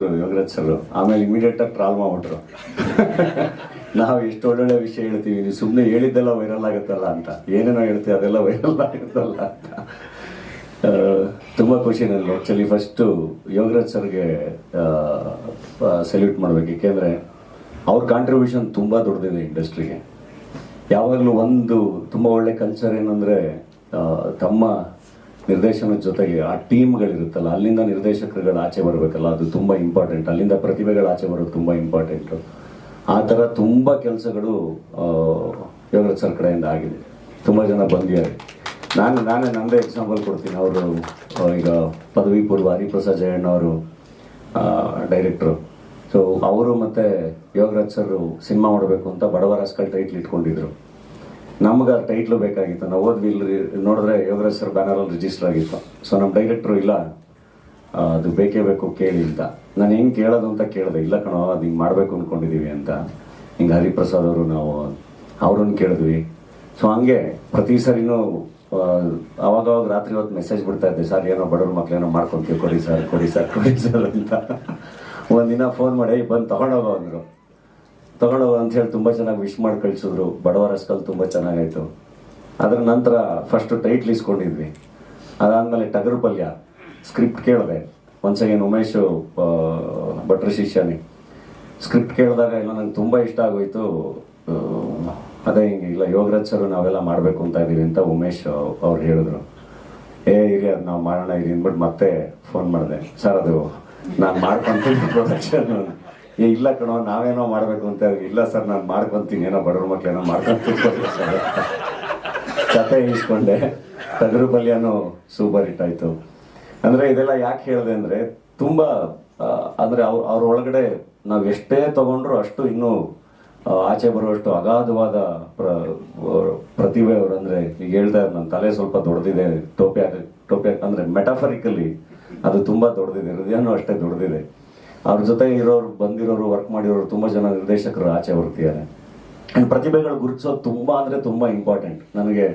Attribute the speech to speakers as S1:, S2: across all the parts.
S1: Yogaraj sir ಆಮೇಲೆ immediate ಆಗಿ troll ಮಾಡ್ಬಿಟ್ರು ನಾವು ಎಷ್ಟು ಒಳ್ಳೊಳ್ಳೆ ವಿಷಯ ಹೇಳ್ತೀವಿ, ನೀವು ಸುಮ್ಮನೆ ಹೇಳಿದ್ದೆಲ್ಲ ವೈರಲ್ ಆಗುತ್ತಲ್ಲ ಅಂತ. ಏನೇನೋ ಹೇಳ್ತೀವಿ ಅದೆಲ್ಲ ವೈರಲ್ ಆಗುತ್ತಲ್ಲ ಅಂತ. ತುಂಬ ಖುಷಿ ನನಗೆ ಆಕ್ಚುಲಿ ಫಸ್ಟು ಯೋಗರಾಜ್ ಸರ್ಗೆ ಸೆಲ್ಯೂಟ್ ಮಾಡ್ಬೇಕು. ಏಕೆಂದ್ರೆ ಅವ್ರ ಕಾಂಟ್ರಿಬ್ಯೂಷನ್ ತುಂಬ ದೊಡ್ಡದಿದೆ ಇಂಡಸ್ಟ್ರಿಗೆ ಯಾವಾಗಲೂ ಒಂದು ತುಂಬ ಒಳ್ಳೆ ಕಲ್ಚರ್ ಏನಂದ್ರೆ ತಮ್ಮ ನಿರ್ದೇಶನದ ಜೊತೆಗೆ ಆ ಟೀಮ್ಗಳಿರುತ್ತಲ್ಲ, ಅಲ್ಲಿಂದ ನಿರ್ದೇಶಕರುಗಳು ಆಚೆ ಬರಬೇಕಲ್ಲ, ಅದು ತುಂಬಾ ಇಂಪಾರ್ಟೆಂಟ್ ಅಲ್ಲಿಂದ ಪ್ರತಿಭೆಗಳು ಆಚೆ ಬರೋದು ತುಂಬಾ ಇಂಪಾರ್ಟೆಂಟ್ ಆ ಥರ ತುಂಬಾ ಕೆಲಸಗಳು ಯೋಗರಾಜ್ ಸರ್ ಕಡೆಯಿಂದ ಆಗಿದೆ. ತುಂಬಾ ಜನ ಬಂದಿದ್ದಾರೆ. ನಾನು, ನಾನೇ ನಂದೇ ಎಕ್ಸಾಂಪಲ್ ಕೊಡ್ತೀನಿ. ಅವರು ಈಗ ಪದವಿ ಪೂರ್ವ ಹರಿಪ್ರಸಾದ್ ಜಯಣ್ಣ ಅವರು ಡೈರೆಕ್ಟ್ರು ಸೊ ಅವರು ಮತ್ತೆ ಯೋಗರಾಜ್ ಸರ್ ಸಿನಿಮಾ ಮಾಡಬೇಕು ಅಂತ ಬಡವರ ಹಸ್ಕಲ್ ಟೈಟ್ಲ್ ಇಟ್ಕೊಂಡಿದ್ರು. ನಮ್ಗೆ ಆ ಟೈಟ್ಲು ಬೇಕಾಗಿತ್ತು. ನಾವು ಓದ್ವಿ ಇಲ್ಲಿ, ನೋಡಿದ್ರೆ ಯೋಗರಾಜ್ ಸರ್ ಬ್ಯಾನರಲ್ಲಿ ರಿಜಿಸ್ಟರ್ ಆಗಿತ್ತು. ಸೊ ನಮ್ಮ ಡೈರೆಕ್ಟ್ರು ಇಲ್ಲ ಅದು ಬೇಕೇ ಬೇಕು ಕೇಳಿ ಅಂತ. ನಾನು ಹೆಂಗೆ ಕೇಳೋದು ಅಂತ ಕೇಳಿದೆ. ಇಲ್ಲ ಕಣೋ, ಅದು ಹಿಂಗೆ ಮಾಡಬೇಕು ಅಂದ್ಕೊಂಡಿದ್ದೀವಿ ಅಂತ. ಹಿಂಗೆ ಹರಿಪ್ರಸಾದ್ ಅವರು ನಾವು, ಅವ್ರನ್ನ ಕೇಳಿದ್ವಿ. ಸೊ ಹಂಗೆ ಪ್ರತಿ ಸರಿನೂ ಅವಾಗವಾಗ ಅವಾಗ ಅವಾಗ ರಾತ್ರಿ ಹೊತ್ತು ಮೆಸೇಜ್ ಬಿಡ್ತಾ ಇದ್ದೆ. ಸರ್, ಏನೋ ಬಡವ್ರ ಮಕ್ಳೇನೋ ಮಾಡ್ಕೊಂತೀವಿ. ಕೊಡಿ ಸರ್ ಕೊಡಿ ಸರ್ ಕೊಡಿ ಸರ್ ಅಂತ. ಒಂದಿನ ಫೋನ್ ಮಾಡಿ ಬಂದು ತಗೊಂಡೋಗೋ ಅಂದರು. ತಗೊಂಡೋಗೋ ಅಂತ ಹೇಳಿ ತುಂಬ ಚೆನ್ನಾಗಿ ವಿಶ್ ಮಾಡಿ ಕಳಿಸಿದ್ರು. ಬಡವರ ಸ್ಕಲ್ ತುಂಬ ಚೆನ್ನಾಗಾಯ್ತು. ಅದ್ರ ನಂತರ ಫಸ್ಟ್ ಟೈಟ್ಲ್ ಇಸ್ಕೊಂಡಿದ್ವಿ ಅದಾದ್ಮೇಲೆ ಟಗರು ಪಲ್ಯ. ಸ್ಕ್ರಿಪ್ಟ್ ಕೇಳಿದೆ. ಒನ್ಸ್ ಅಗೇನ್ ಉಮೇಶ್ ಭಟ್ರ ಶಿಷ್ಯನೇ. ಸ್ಕ್ರಿಪ್ಟ್ ಕೇಳಿದಾಗ ಎಲ್ಲ ನಂಗೆ ತುಂಬ ಇಷ್ಟ ಆಗೋಯ್ತು. ಅದೇ ಹಿಂಗೆ, ಇಲ್ಲ, ಯೋಗರಾಜ್ ಸರ್ ನಾವೆಲ್ಲ ಮಾಡಬೇಕು ಅಂತ ಇದ್ದೀವಿ ಅಂತ ಉಮೇಶ್ ಅವ್ರು ಹೇಳಿದ್ರು. ಏ ಇರಿ ಅದು ನಾವು ಮಾಡೋಣ ಇರಿ ಅಂದ್ಬಿಟ್ಟು ಮತ್ತೆ ಫೋನ್ ಮಾಡಿದೆ. ಸರ್, ಅದು ನಾನು ಮಾಡ್ಕೊಂತ ಪ್ರೊಡಕ್ಷನ್ ಏ, ಇಲ್ಲ ಕಣೋ, ನಾವೇನೋ ಮಾಡಬೇಕು ಅಂತ. ಇಲ್ಲ ಸರ್, ನಾನು ಮಾಡ್ಕೊಂತೀನಿ, ಏನೋ ಬಡವ್ರ ಮಕ್ಕಳೇನೋ ಮಾಡ್ಕೊಂತೀನಿ ಸರ್. ಕತೆ ಇಸ್ಕೊಂಡೆ ತಗರು ಪಲ್ಯನೂ ಸೂಪರ್ ಹಿಟ್ ಆಯ್ತು ಅಂದ್ರೆ ಇದೆಲ್ಲ ಯಾಕೆ ಹೇಳಿದೆ ಅಂದ್ರೆ, ತುಂಬಾ ಅಂದ್ರೆ ಅವ್ರ ಅವ್ರ ಒಳಗಡೆ ನಾವ್ ಎಷ್ಟೇ ತಗೊಂಡ್ರು ಅಷ್ಟು ಇನ್ನೂ ಆಚೆ ಬರುವಷ್ಟು ಅಗಾಧವಾದ ಪ್ರ ಪ್ರತಿಭೆ ಅವ್ರು ಅಂದ್ರೆ, ಈಗ ಹೇಳ್ತಾ ನನ್ನ ತಲೆ ಸ್ವಲ್ಪ ದೊಡ್ಡದಿದೆ ಟೋಪಿ ಟೋಪಿ ಅಂದ್ರೆ ಮೆಟಾಫರಿಕಲಿ ಅದು ತುಂಬಾ ದೊಡ್ಡದಿದೆ ಹೃದಯನೂ ಅಷ್ಟೇ ದೊಡ್ಡದಿದೆ ಅವ್ರ ಜೊತೆ ಇರೋರು, ಬಂದಿರೋರು ವರ್ಕ್ ಮಾಡಿರೋರು ತುಂಬಾ ಜನ ನಿರ್ದೇಶಕರು ಆಚೆ ಬರ್ತಿದ್ದಾರೆ. ಅಂಡ್ ಪ್ರತಿಭೆಗಳು ಗುರುತಿಸೋದು ತುಂಬಾ ಅಂದ್ರೆ ತುಂಬಾ ಇಂಪಾರ್ಟೆಂಟ್ ನನಗೆ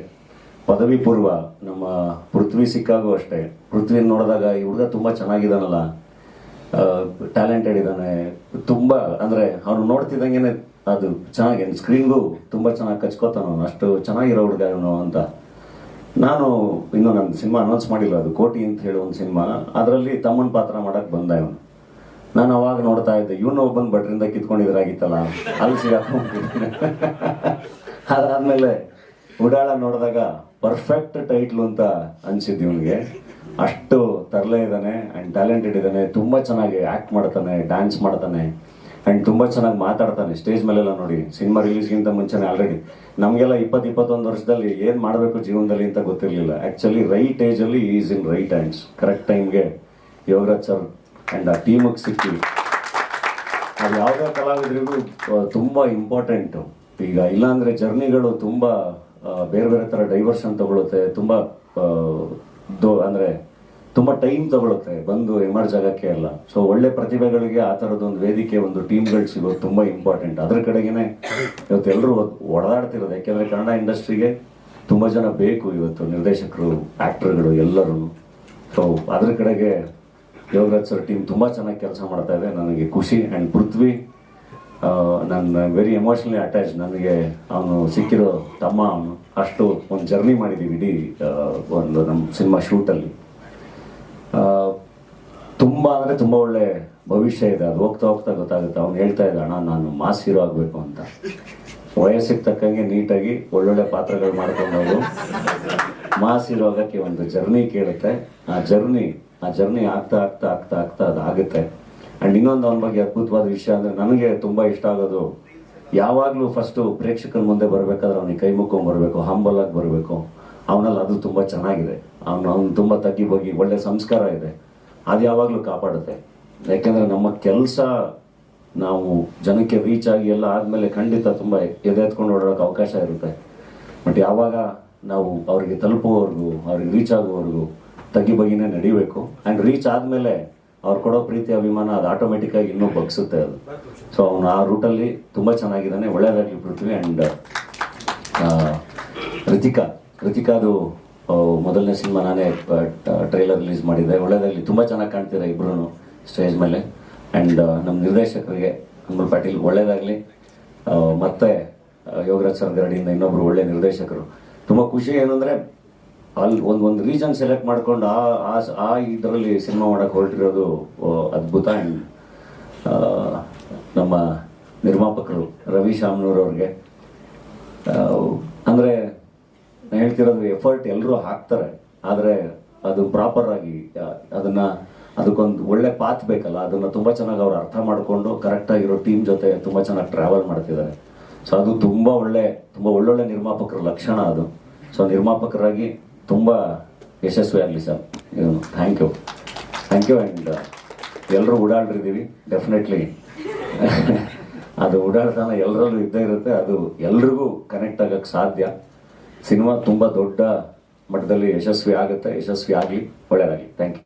S1: ಪದವಿ ಪೂರ್ವ ನಮ್ಮ ಪೃಥ್ವಿ ಸಿಕ್ಕಾಗೂ ಅಷ್ಟೇ. ಪೃಥ್ವಿ ನೋಡಿದಾಗ ಈ ಹುಡುಗ ತುಂಬಾ ಚೆನ್ನಾಗಿದ್ದಾನಲ್ಲ. ಟ್ಯಾಲೆಂಟೆಡ್ ಇದ್ದಾನೆ. ತುಂಬಾ ಅಂದ್ರೆ ಅವ್ನು ನೋಡ್ತಿದ್ದಂಗೆ ಅದು ಚೆನ್ನಾಗಿ ಸ್ಕ್ರೀನ್ಗೂ ತುಂಬಾ ಚೆನ್ನಾಗಿ ಕಚ್ಕೋತಾನ ಅಷ್ಟು ಚೆನ್ನಾಗಿರೋ ಹುಡುಗ ಇವನು ಅಂತ. ನಾನು ಇನ್ನು ನನ್ನ ಸಿನಿಮಾ ಅನೌನ್ಸ್ ಮಾಡಿಲ್ಲ. ಅದು ಕೋಟಿ ಅಂತ ಹೇಳಿ ಒಂದು ಸಿನಿಮಾ. ಅದರಲ್ಲಿ ತಮ್ಮನ ಪಾತ್ರ ಮಾಡಕ್ ಬಂದ ಇವನು. ನಾನು ಅವಾಗ ನೋಡ್ತಾ ಇದ್ದೆ, ಇವನು ಒಬ್ಬನ್ ಭಟ್ರಿಂದ ಕಿತ್ಕೊಂಡಿದ್ರಾಗಿತ್ತಲ್ಲ ಅಲ್ಲಿ ಸಿಗಾಕೊಂಡ್ಬಿಟ್ಟಿದ್ದೆ ಅದಾದ್ಮೇಲೆ ಉಡಾಳ ನೋಡಿದಾಗ ಪರ್ಫೆಕ್ಟ್ ಟೈಟ್ಲು ಅಂತ ಅನ್ಸಿದ್ದು ಇವನಿಗೆ. ಅಷ್ಟು ತರಲೆ ಇದ್ದಾನೆ ಅಂಡ್ ಟ್ಯಾಲೆಂಟೆಡ್ ಇದ್ದಾನೆ ತುಂಬಾ ಚೆನ್ನಾಗಿ ಆಕ್ಟ್ ಮಾಡ್ತಾನೆ ಡ್ಯಾನ್ಸ್ ಮಾಡ್ತಾನೆ ಅಂಡ್ ತುಂಬಾ ಚೆನ್ನಾಗಿ ಮಾತಾಡ್ತಾನೆ ಸ್ಟೇಜ್ ಮೇಲೆಲ್ಲ ನೋಡಿ. ಸಿನಿಮಾ ರಿಲೀಸ್ಗಿಂತ ಮುಂಚೆನೇ ಆಲ್ರೆಡಿ ನಮಗೆಲ್ಲ ಇಪ್ಪತ್ತು ಇಪ್ಪತ್ತೊಂದು ವರ್ಷದಲ್ಲಿ ಏನು ಮಾಡಬೇಕು ಜೀವನದಲ್ಲಿ ಅಂತ ಗೊತ್ತಿರಲಿಲ್ಲ. ಆಕ್ಚುಲಿ ರೈಟ್ ಏಜ್ ಅಲ್ಲಿ is in right hands correct ಟೈಮ್ಗೆ ಯೋಗರಾಜ್ ಸರ್ ಅಂಡ್ ಆ ಟೀಮಿಗೆ ಸಿಕ್ಕಿ ಅದು ಯಾವುದೇ ಕಲಾವಿದರಿಗೂ ತುಂಬ ಇಂಪಾರ್ಟೆಂಟು ಈಗ ಇಲ್ಲಾಂದರೆ ಜರ್ನಿಗಳು ತುಂಬ ಬೇರೆ ಬೇರೆ ಥರ ಡೈವರ್ಷನ್ ತಗೊಳುತ್ತೆ, ತುಂಬ ದೋ, ಅಂದರೆ ತುಂಬ ಟೈಮ್ ತಗೊಳುತ್ತೆ ಬಂದು ಎಮರ್ಜ್ ಆಗೋಕ್ಕೆ ಅಲ್ಲ ಸೊ ಒಳ್ಳೆ ಪ್ರತಿಭೆಗಳಿಗೆ ಆ ತರದ ಒಂದು ವೇದಿಕೆ, ಒಂದು ಟೀಮ್ಗಳು ಸಿಗೋದು ತುಂಬ ಇಂಪಾರ್ಟೆಂಟ್ ಅದ್ರ ಕಡೆಗೇನೆ ಇವತ್ತು ಎಲ್ಲರೂ ಒಡದಾಡ್ತಿರೋದು. ಯಾಕೆಂದ್ರೆ ಕನ್ನಡ ಇಂಡಸ್ಟ್ರಿಗೆ ತುಂಬ ಜನ ಬೇಕು ಇವತ್ತು ನಿರ್ದೇಶಕರು ಆಕ್ಟರ್ಗಳು ಎಲ್ಲರೂ ಸೊ ಅದ್ರ ಕಡೆಗೆ ಯೋಗರಾಜ್ ಸರ್ ಟೀಮ್ ತುಂಬಾ ಚೆನ್ನಾಗಿ ಕೆಲಸ ಮಾಡ್ತಾ ಇದೆ. ನನಗೆ ಖುಷಿ ಅಂಡ್ ಪೃಥ್ವಿ ನನ್ನ ವೆರಿ ಎಮೋಷನಲಿ ಅಟ್ಯಾಚ್ ನನಗೆ ಅವನು ಸಿಕ್ಕಿರೋ ತಮ್ಮ ಅವನು. ಅಷ್ಟು ಒಂದು ಜರ್ನಿ ಮಾಡಿದ್ದೀವಿ ಇಡೀ ಒಂದು ನಮ್ಮ ಸಿನಿಮಾ ಶೂಟಲ್ಲಿ ತುಂಬ ಅಂದರೆ ತುಂಬ ಒಳ್ಳೆ ಭವಿಷ್ಯ ಇದೆ. ಅದು ಹೋಗ್ತಾ ಹೋಗ್ತಾ ಗೊತ್ತಾಗುತ್ತೆ. ಅವ್ನು ಹೇಳ್ತಾ ಇದ್ದ ಅಣ್ಣ, ನಾನು ಮಾಸ್ ಹೀರೋ ಆಗಬೇಕು ಅಂತ. ವಯಸ್ಸಿಗೆ ತಕ್ಕಂಗೆ ನೀಟಾಗಿ ಒಳ್ಳೊಳ್ಳೆ ಪಾತ್ರಗಳು ಮಾಡ್ಕೊಂಡು ಮಾಸ್ ಹೀರೋ ಆಗಕ್ಕೆ ಒಂದು ಜರ್ನಿ ಕೇಳುತ್ತೆ. ಆ ಜರ್ನಿ ಆ ಜರ್ನಿ ಆಗ್ತಾ ಆಗ್ತಾ ಆಗ್ತಾ ಆಗ್ತಾ ಅದು ಆಗುತ್ತೆ ಅಂಡ್ ಇನ್ನೊಂದು ಅವನ ಬಗ್ಗೆ ಅದ್ಭುತವಾದ ವಿಷಯ ಅಂದ್ರೆ ನನಗೆ ತುಂಬಾ ಇಷ್ಟ ಆಗೋದು, ಯಾವಾಗ್ಲೂ ಫಸ್ಟ್ ಪ್ರೇಕ್ಷಕರ ಮುಂದೆ ಬರಬೇಕಾದ್ರೆ ಅವನಿಗೆ ಕೈ ಮುಕ್ಕೊಂಡ್ ಬರಬೇಕು ಹಂಬಲ್ ಆಗಿ ಬರ್ಬೇಕು. ಅವನಲ್ಲಿ ಅದು ತುಂಬಾ ಚೆನ್ನಾಗಿದೆ. ಅವನು, ಅವ್ನು ತುಂಬಾ ತಗ್ಗಿ ಹೋಗಿ ಒಳ್ಳೆ ಸಂಸ್ಕಾರ ಇದೆ. ಅದು ಯಾವಾಗ್ಲೂ ಕಾಪಾಡುತ್ತೆ. ಯಾಕೆಂದ್ರೆ ನಮ್ಮ ಕೆಲಸ ನಾವು ಜನಕ್ಕೆ ರೀಚ್ ಆಗಿ ಎಲ್ಲ ಆದ್ಮೇಲೆ ಖಂಡಿತ ತುಂಬಾ ಎದೆ ಎತ್ಕೊಂಡು ಓಡಾಡೋಕೆ ಅವಕಾಶ ಇರುತ್ತೆ. ಬಟ್ ಯಾವಾಗ ನಾವು ಅವ್ರಿಗೆ ತಲುಪುವವರೆಗೂ, ಅವ್ರಿಗೆ ರೀಚ್ ಆಗುವವರೆಗೂ ತಗ್ಗಿ ಬಗ್ಗಿನೇ ನಡಿಬೇಕು. ಆ್ಯಂಡ್ ರೀಚ್ ಆದಮೇಲೆ ಅವ್ರು ಕೊಡೋ ಪ್ರೀತಿ ಅಭಿಮಾನ ಅದು ಆಟೋಮೆಟಿಕ್ಕಾಗಿ ಇನ್ನೂ ಬಗ್ಸುತ್ತೆ ಅದು. ಸೊ ಅವನು ಆ ರೂಟಲ್ಲಿ ತುಂಬ ಚೆನ್ನಾಗಿದ್ದಾನೆ ಒಳ್ಳೆಯದಾಗಿ ಪೃಥ್ವಿ ಆ್ಯಂಡ್ ರಿತಿಕಾ. ರಿತಿಕಾದು ಮೊದಲನೇ ಸಿನಿಮಾ ನಾನೇ ಟ್ರೈಲರ್ ರಿಲೀಸ್ ಮಾಡಿದ್ದೆ. ಒಳ್ಳೆಯದಾಗಲಿ ತುಂಬ ಚೆನ್ನಾಗಿ ಕಾಣ್ತೀರಾ ಇಬ್ರು ಸ್ಟೇಜ್ ಮೇಲೆ. ಆ್ಯಂಡ್ ನಮ್ಮ ನಿರ್ದೇಶಕರಿಗೆ ಅಂಬಲ್ ಪಾಟೀಲ್ ಒಳ್ಳೆಯದಾಗಲಿ ಮತ್ತೆ ಯೋಗರಾಜ್ ಸರ್ ಗರಡಿಯಿಂದ ಇನ್ನೊಬ್ರು ಒಳ್ಳೆ ನಿರ್ದೇಶಕರು. ತುಂಬ ಖುಷಿ ಏನಂದರೆ ಅಲ್ಲಿ ಒಂದು ಒಂದು ರೀಸನ್ ಸೆಲೆಕ್ಟ್ ಮಾಡ್ಕೊಂಡು ಆ ಆ ಇದರಲ್ಲಿ ಸಿನಿಮಾ ಮಾಡೋಕ್ಕೆ ಹೊರಟಿರೋದು ಅದ್ಭುತ ಆ್ಯಂಡ್ ನಮ್ಮ ನಿರ್ಮಾಪಕರು ರವಿ ಅವ್ರಿಗೆ. ಅಂದ್ರೆ ನಾನು ಹೇಳ್ತಿರೋದು ಎಫರ್ಟ್ ಎಲ್ಲರೂ ಹಾಕ್ತಾರೆ. ಆದರೆ ಅದು ಪ್ರಾಪರ್ ಆಗಿ ಆ, ಅದನ್ನ ಅದಕ್ಕೊಂದು ಒಳ್ಳೆ ಪಾತ್ ಬೇಕಲ್ಲ ಅದನ್ನ ತುಂಬಾ ಚೆನ್ನಾಗಿ ಅವ್ರು ಅರ್ಥ ಮಾಡಿಕೊಂಡು ಕರೆಕ್ಟ್ ಆಗಿರೋ ಟೀಮ್ ಜೊತೆ ತುಂಬಾ ಚೆನ್ನಾಗಿ ಟ್ರಾವೆಲ್ ಮಾಡ್ತಿದ್ದಾರೆ. ಸೊ ಅದು ತುಂಬಾ ಒಳ್ಳೆ ತುಂಬಾ ಒಳ್ಳೊಳ್ಳೆ ನಿರ್ಮಾಪಕರ ಲಕ್ಷಣ ಅದು. ಸೊ ನಿರ್ಮಾಪಕರಾಗಿ ತುಂಬಾ ಯಶಸ್ವಿ ಆಗಲಿ sir. Thank you thank you and ಎಲ್ಲರೂ ಓಡಾಡ್ರಿದ್ದೀವಿ ಡೆಫಿನೆಟ್ಲಿ ಅದು ಓಡಾಡ್ತಾನೆ ಎಲ್ಲರಲ್ಲೂ ಇದ್ದೇ ಇರುತ್ತೆ, ಅದು ಎಲ್ರಿಗೂ ಕನೆಕ್ಟ್ ಆಗಕ್ಕೆ ಸಾಧ್ಯ. ಸಿನಿಮಾ ತುಂಬ ದೊಡ್ಡ ಮಟ್ಟದಲ್ಲಿ ಯಶಸ್ವಿ ಆಗುತ್ತೆ, ಯಶಸ್ವಿ ಆಗಲಿ ಒಳ್ಳೆಯದಾಗಲಿ ಥ್ಯಾಂಕ್ ಯು